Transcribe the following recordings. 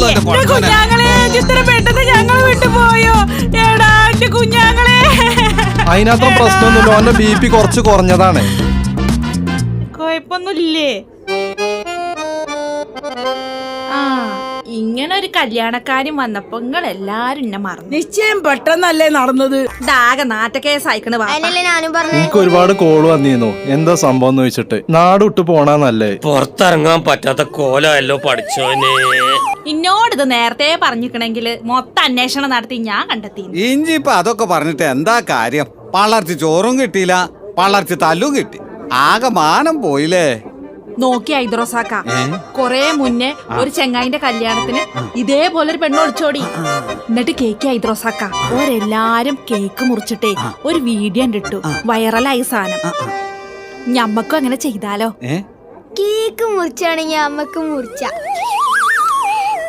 കുഞ്ഞാങ്ങളെ ചിത്ര പെട്ടെന്ന് ഞങ്ങൾ വിട്ടുപോയോ എടാ എന്റെ കുഞ്ഞാങ്ങളെ. അതിനകത്ത് പ്രശ്നമൊന്നുമില്ല. ഓന്റെ ബി പി കുറച്ച് കുറഞ്ഞതാണ്. കുഴപ്പമൊന്നുമില്ലേ? ആ. ഇങ്ങനെ ഒരു കല്യാണക്കാരും വന്നപ്പോ നിങ്ങൾ എല്ലാരും എന്നെ മറന്നു. നിശ്ചയം പെട്ടെന്നല്ലേ നടന്നത്. ഇതാകെ നാട്ടക്കേസ് അയക്കണ വാ അതിനല്ലേ ഞാനും പറഞ്ഞു. എനിക്ക് ഒരുപാട് കോൾ വന്നിരുന്നു. എന്താ സംഭവം എന്ന് വെച്ചിട്ട് നാട് വിട്ട് പോണാന്നല്ലേ. പുറത്തിറങ്ങാൻ പറ്റാത്ത കോലമല്ലോ പഠിച്ചോനെ ഇന്നോട് ഇത് നേരത്തെ പറഞ്ഞിക്കണെങ്കിൽ മൊത്തം അന്വേഷണം നടത്തി ഞാൻ കണ്ടെത്തി ഇഞ്ചി ഇപ്പൊ അതൊക്കെ പറഞ്ഞിട്ട് എന്താ കാര്യം? പള്ളർച്ച് ചോറും കിട്ടിയില്ല. പള്ളർച്ച് തല്ലും കിട്ടി. ആകെ മാനം പോയില്ലേ. നോക്കി ഐദ്രോസാക്ക കൊറേ മുന്നേ ഒരു ചെങ്ങായിന്റെ കല്യാണത്തിന് ഇതേപോലെ ഒരു പെണ്ണ് ഒളിച്ചോടി. എന്നിട്ട് കേക്ക് ഹൈദ്രോസാക്ക. ഓരെല്ലാരും കേക്ക് മുറിച്ചിട്ടേ ഒരു വീഡിയോ കണ്ടിട്ടു വൈറലായി സാധനം. ഞമ്മക്കും അങ്ങനെ ചെയ്താലോ? കേക്ക് മുറിച്ചാണെങ്കിൽ അമ്മയ്ക്ക് മുറിച്ച.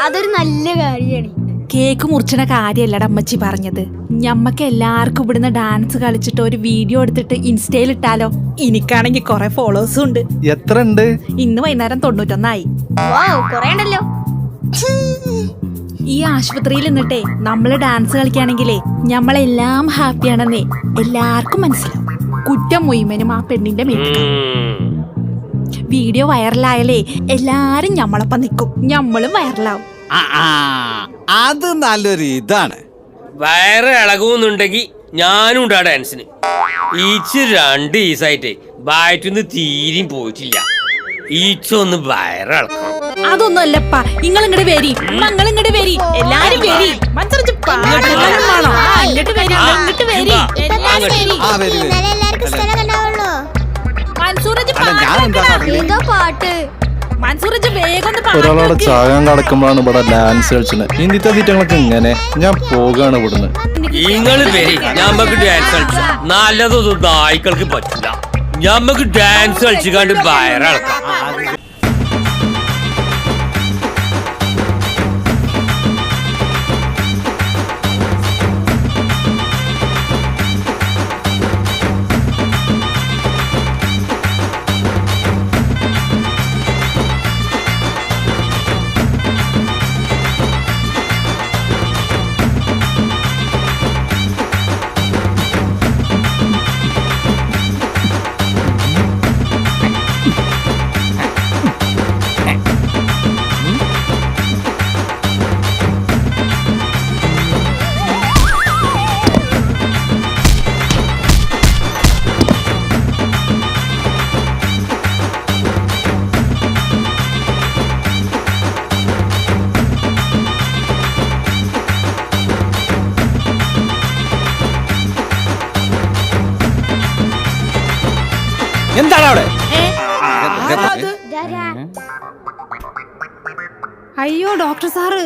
അതൊരു നല്ല കാര്യമാണ്. കേക്ക് മുറിച്ചണ കാര്യല്ലട അമ്മച്ചി പറഞ്ഞത്. ഞമ്മക്ക് എല്ലാവർക്കും ഇവിടുന്ന് ഡാൻസ് കളിച്ചിട്ട് ഒരു വീഡിയോ എടുത്തിട്ട് ഇൻസ്റ്റയിൽ ഇട്ടാലോ? എനിക്കാണെങ്കിൽ കൊറേ ഫോളോവേഴ്സും ഉണ്ട്. എത്ര ഉണ്ട് ഇന്ന് വൈകുന്നേരം തൊണ്ണൂറ്റൊന്നായി. വാവ് കൊറേ ഉണ്ടല്ലോ. ഈ ആശുപത്രിയിൽ നിന്നിട്ടേ നമ്മൾ ഡാൻസ് കളിക്കുകയാണെങ്കിലേ ഞമ്മളെല്ലാം ഹാപ്പിയാണെന്നേ എല്ലാവർക്കും മനസ്സിലാവും. കുറ്റം മൊയ്മനും ആ പെണ്ണിന്റെ മേൽ വീഡിയോ വൈറലായാലേ എല്ലാരും ഞമ്മളൊപ്പം നിൽക്കും ഞമ്മളും വൈറലാവും ആ, ആ, അത് നല്ലൊരു ഇതാണ്. വയറ് ഇളകുന്നുണ്ടെങ്കിൽ ഞാനും ഉണ്ടാ ഡാൻസിന് ഈച്ച് രണ്ട് ഈസായിട്ട് ബാറ്റുന്ന് തീരെയും പോയിട്ടില്ല. ഈച്ച ഒന്ന് വയറിളക്കണം അതൊന്നും അല്ലപ്പാ നിങ്ങൾ ഇങ്ങോട്ട് വരി. നിങ്ങൾ ഇങ്ങോട്ട് വരി. എല്ലാരും വരി. മനസ്സിലാച്ചു ഇങ്ങോട്ട് വരി ഇങ്ങോട്ട് വരി. എല്ലാരും വരി. ആ വരി വരി. എന്നാലേ എല്ലാവർക്കും സ്ഥലം ഉണ്ടാവുള്ളൂ മൻസൂറജ് അല്ല ഞാൻ എന്താ പറഞ്ഞത് ഏതോ പാട്ട്? ഒരാളവിടെ. ചാകാൻ കടക്കുമ്പോഴാണ് ഇവിടെ ഡാൻസ് കളിച്ചത് ഇന്ത്യത്തെ തീറ്റങ്ങളൊക്കെ ഇങ്ങനെ ഞാൻ പോകാണ് ഇവിടുന്ന്. നിങ്ങൾ വരി ഞമ്മക്ക് ഡാൻസ് കളിച്ച. നല്ലതൊന്നും നായ്ക്കൾക്ക് പറ്റില്ല. ഞമ്മക്ക് ഡാൻസ് കളിച്ചുകാണ്ട് വയറിളക്കാം എന്താണ് അവിടെ? അയ്യോ ഡോക്ടർ സാറ്.